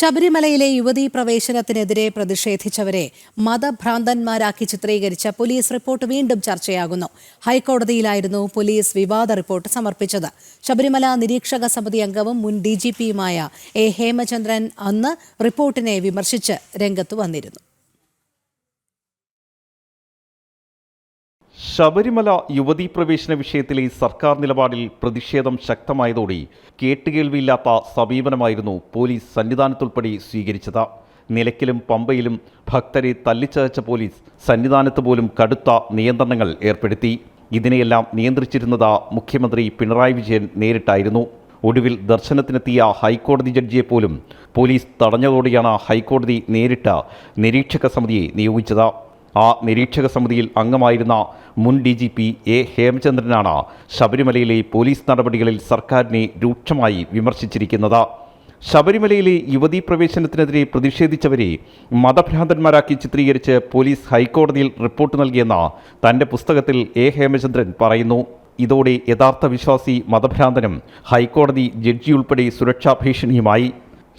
ശബരിമലയിലെ യുവതീ പ്രവേശനത്തിനെതിരെ പ്രതിഷേധിച്ചവരെ മതഭ്രാന്തന്മാരാക്കി ചിത്രീകരിച്ച പോലീസ് റിപ്പോർട്ട് വീണ്ടും ചർച്ചയാകുന്നു. ഹൈക്കോടതിയിലായിരുന്നു പോലീസ് വിവാദ റിപ്പോർട്ട് സമർപ്പിച്ചത്. ശബരിമല നിരീക്ഷക സമിതി അംഗവും മുൻ ഡി ജി പിയുമായ എ ഹേമചന്ദ്രൻ അന്ന് റിപ്പോർട്ടിനെ വിമർശിച്ച് രംഗത്ത് വന്നിരുന്നു. ശബരിമല യുവതീ പ്രവേശന വിഷയത്തിലെ സർക്കാർ നിലപാടിൽ പ്രതിഷേധം ശക്തമായതോടെ കേട്ടുകേൾവിയില്ലാത്ത സമീപനമായിരുന്നു പോലീസ് സന്നിധാനത്തുൾപ്പെടെ സ്വീകരിച്ചത്. നിലയ്ക്കലും പമ്പയിലും ഭക്തരെ തല്ലിച്ചതച്ച പോലീസ് സന്നിധാനത്ത് പോലും കടുത്ത നിയന്ത്രണങ്ങൾ ഏർപ്പെടുത്തി. ഇതിനെയെല്ലാം നിയന്ത്രിച്ചിരുന്നത് മുഖ്യമന്ത്രി പിണറായി വിജയൻ നേരിട്ടായിരുന്നു. ഒടുവിൽ ദർശനത്തിനെത്തിയ ഹൈക്കോടതി ജഡ്ജിയെ പോലും പോലീസ് തടഞ്ഞതോടെയാണ് ഹൈക്കോടതി നേരിട്ട് നിരീക്ഷക സമിതിയെ നിയോഗിച്ചത്. ആ നിരീക്ഷക സമിതിയിൽ അംഗമായിരുന്ന മുൻ ഡി ജി പി എ ഹേമചന്ദ്രനാണ് ശബരിമലയിലെ പോലീസ് നടപടികളിൽ സർക്കാരിനെ രൂക്ഷമായി വിമർശിച്ചിരിക്കുന്നത്. ശബരിമലയിലെ യുവതീ പ്രവേശനത്തിനെതിരെ പ്രതിഷേധിച്ചവരെ മതഭ്രാന്തന്മാരാക്കി ചിത്രീകരിച്ച് പോലീസ് ഹൈക്കോടതിയിൽ റിപ്പോർട്ട് നൽകിയെന്ന് തന്റെ പുസ്തകത്തിൽ എ ഹേമചന്ദ്രൻ പറയുന്നു. ഇതോടെ യഥാർത്ഥ വിശ്വാസി മതഭ്രാന്തനും ഹൈക്കോടതി ജഡ്ജിയുൾപ്പെടെ സുരക്ഷാ ഭീഷണിയുമായി.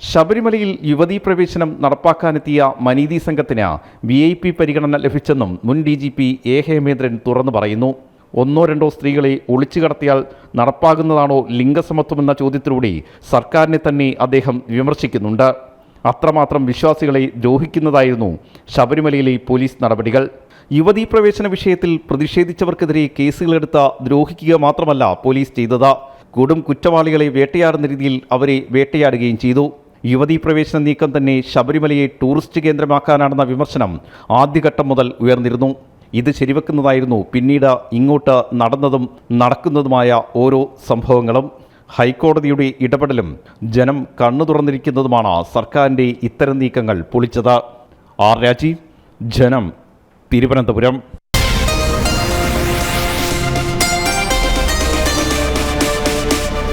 ശബരിമലയിൽ യുവതീ പ്രവേശനം നടപ്പാക്കാനെത്തിയ മനീതി സംഘത്തിന് വി ഐ പി പരിഗണന ലഭിച്ചെന്നും മുൻ D G P A Hemendran തുറന്നു പറയുന്നു. ഒന്നോ രണ്ടോ സ്ത്രീകളെ ഒളിച്ചു കടത്തിയാൽ നടപ്പാകുന്നതാണോ ലിംഗസമത്വമെന്ന ചോദ്യത്തിലൂടെ സർക്കാരിനെ തന്നെ അദ്ദേഹം വിമർശിക്കുന്നുണ്ട്. അത്രമാത്രം വിശ്വാസികളെ ദ്രോഹിക്കുന്നതായിരുന്നു ശബരിമലയിലെ പോലീസ് നടപടികൾ. യുവതീ പ്രവേശന വിഷയത്തിൽ പ്രതിഷേധിച്ചവർക്കെതിരെ കേസുകളെടുത്ത ദ്രോഹിക്കുക മാത്രമല്ല പോലീസ് ചെയ്തത്. കൊടും കുറ്റവാളികളെ വേട്ടയാടുന്ന രീതിയിൽ അവരെ വേട്ടയാടുകയും ചെയ്തു. യുവതീ പ്രവേശന നീക്കം തന്നെ ശബരിമലയെ ടൂറിസ്റ്റ് കേന്ദ്രമാക്കാനാണെന്ന വിമർശനം ആദ്യഘട്ടം മുതൽ ഉയർന്നിരുന്നു. ഇത് ശരിവെക്കുന്നതായിരുന്നു പിന്നീട് ഇങ്ങോട്ട് നടന്നതും നടക്കുന്നതുമായ ഓരോ സംഭവങ്ങളും. ഹൈക്കോടതിയുടെ ഇടപെടലും ജനം കണ്ണു തുറന്നിരിക്കുന്നതുമാണ് സർക്കാരിന്റെ ഇത്തരം നീക്കങ്ങൾ പൊളിച്ചത്. ആർ രാജീവ് ജനം തിരുവനന്തപുരം.